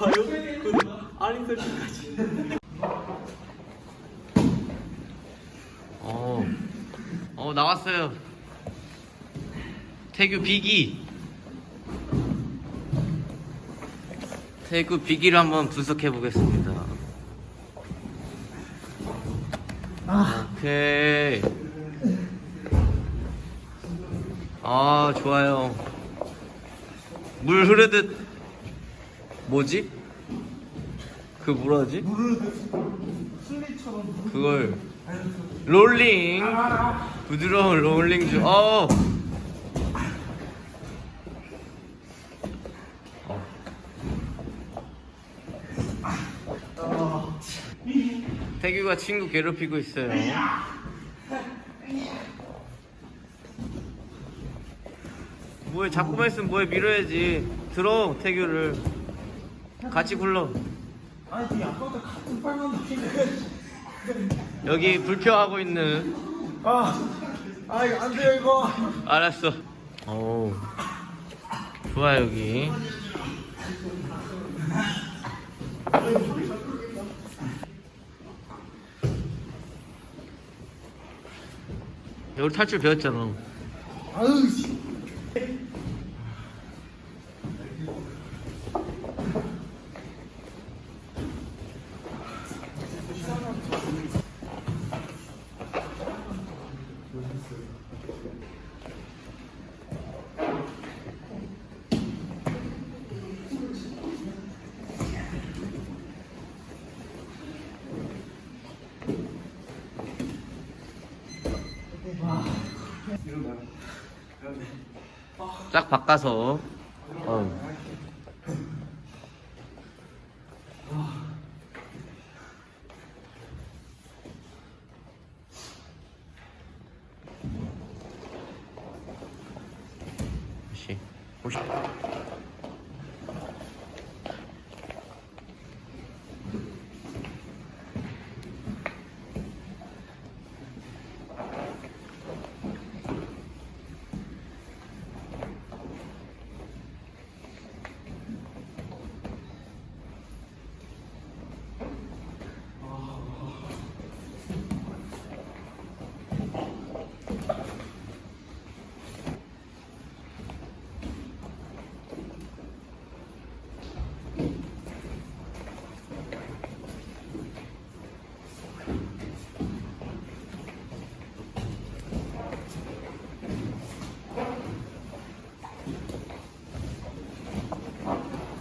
봐요? 그 아린 설정까지. 어, 어 나왔어요. 태규 비기. 태규 비기를 한번 분석해 보겠습니다. 오케이. 아 좋아요. 물 흐르듯 뭐지? 그 뭐라지? 그걸 롤링 부드러운 롤링 주 어. 태규가 친구 괴롭히고 있어요. 뭐해 자꾸만 있으면 뭐해 밀어야지. 들어 태규를 같이 굴러. 아니 아까부터 같은 빨간 바퀴네. 여기 불평하고 있는 아, 아 이거 안 돼요 이거. 알았어. 오. 좋아 여기. 여기 탈출 배웠잖아. 아유 씨. 쫙 바꿔서. 어. 다시. 오십.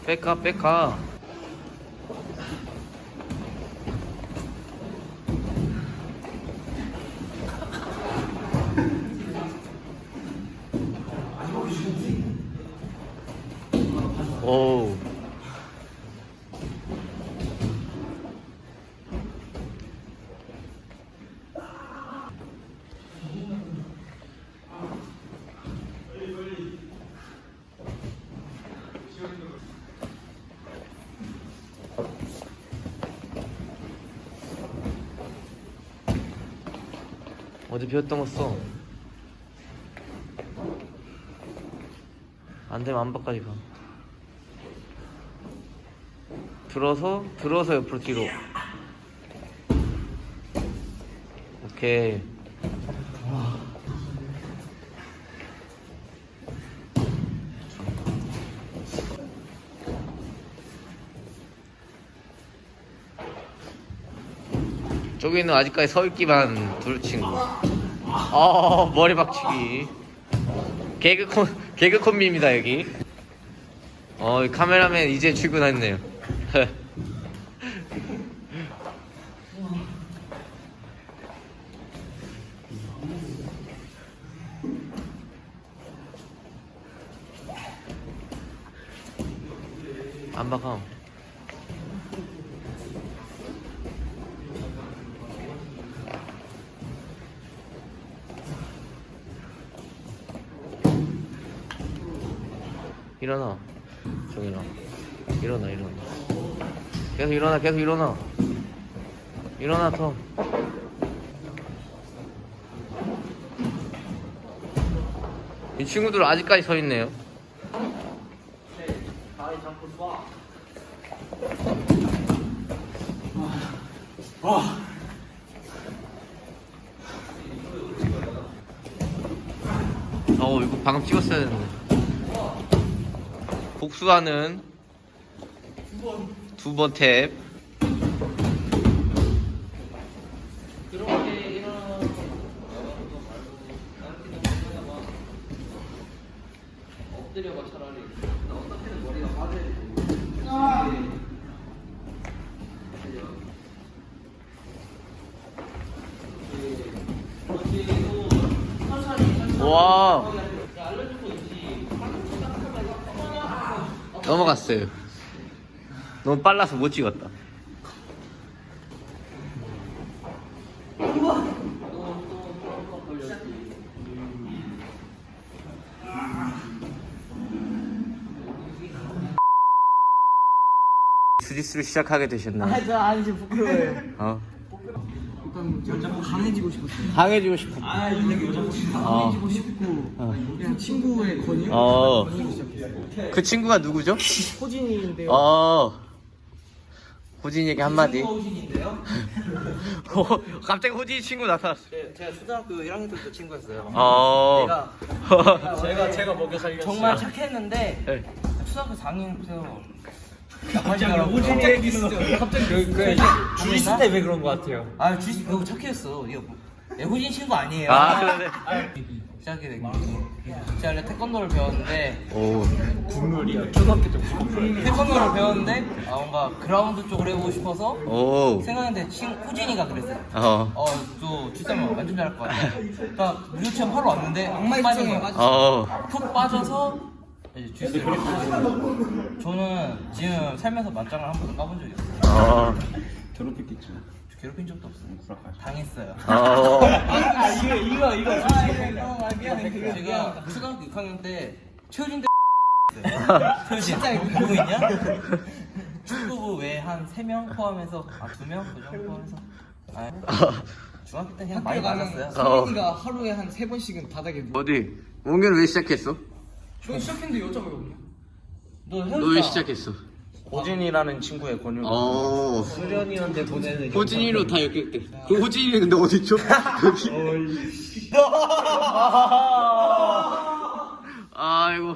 백가 백가. 오. 어제 비웠던 거 써. 안 되면 안바까지 가. 들어서, 들어서 옆으로 뒤로. 오케이. 저기는 아직까지 서 있기만 둘 친구. 어 머리 박치기. 개그 콘 개그콘미입니다 여기. 어이 카메라맨 이제 출근했네요. 안 박아. 일어나. 정일아. 일어나, 일어나. 계속 일어나, 계속 일어나. 일어나, 더. 이 친구들 아직까지 서 있네요. 어 이거 방금 찍었어야 되는데 복수하는 두 번 탭. 엎드려봐 차라리. 나 어떻게든 머리가 빠져야 돼. 와. 넘어갔어요. 너무 빨라서 못 찍었다. 주짓수를 시작하게 되셨나요? 저 아니 지금 부끄러워요. 어. 일단 여자 강해지고 싶었어요. 강해지고 싶어. 아 이렇게 여자 어. 강해지고 싶고 그냥 친구의 권유. 어. 그 친구가 누구죠? 호진이인데요. 어. 호진이에게 한마디. 호진인데요. 어, 갑자기 호진이 친구 나타났어. 네, 제가 초등학교 1학년 때부터 친구였어요. 어. 제가 제가 제가 먹여 살렸어요. 정말 착했는데 네. 초등학교 4학년부터 갑자기 호진이 얘기 갑자기 그, 그 주짓수 때문에 그런 것 같아요. 아 주식 너무 착했어. 이거 뭐- 예, 호진 친구 아니에요. 아, 그러네. 시작이 된 거. 제가 원래 태권도를 배웠는데 오. 국룰이야. 초등학교 때. 태권도를 배웠는데 아, 뭔가 그라운드 쪽으로 해보고 싶어서 오. 생각했는데 친 호진이가 그랬어요. 어. 어, 또 주사면 완전 잘할 것 같아. 그러니까 무료 체험 하러 왔는데 악마의 빠진 거야. 어. 푹 빠져서 이제 했고 저는 지금 살면서 맞짱을 한 번도 까본 적이 없어요. 어. 괴롭혔겠지. 괴롭힌 적도 없어요. 당했어요. 어. 아 이거 이거 이거. 제가 초등학교 6학년 때 최우진 대 최우진 보고 있냐? 축구부 외에 한 3명 포함해서 아 2명? 그 정도 포함해서 아, 중학교 때 그냥 많이 맞았어요. 어. 성민이가 하루에 한 세 번씩은 바닥에. 어디? 몽규는 왜 시작했어? 저 시작했는데 여자가 왜 없냐? 너 너 왜 시작했어? 호진이라는 친구의 권유. 어. 수련이한테 보내는. 호진이로 다 연결돼. 그 호진이는 근데 어디 있죠? 여기. 아이고.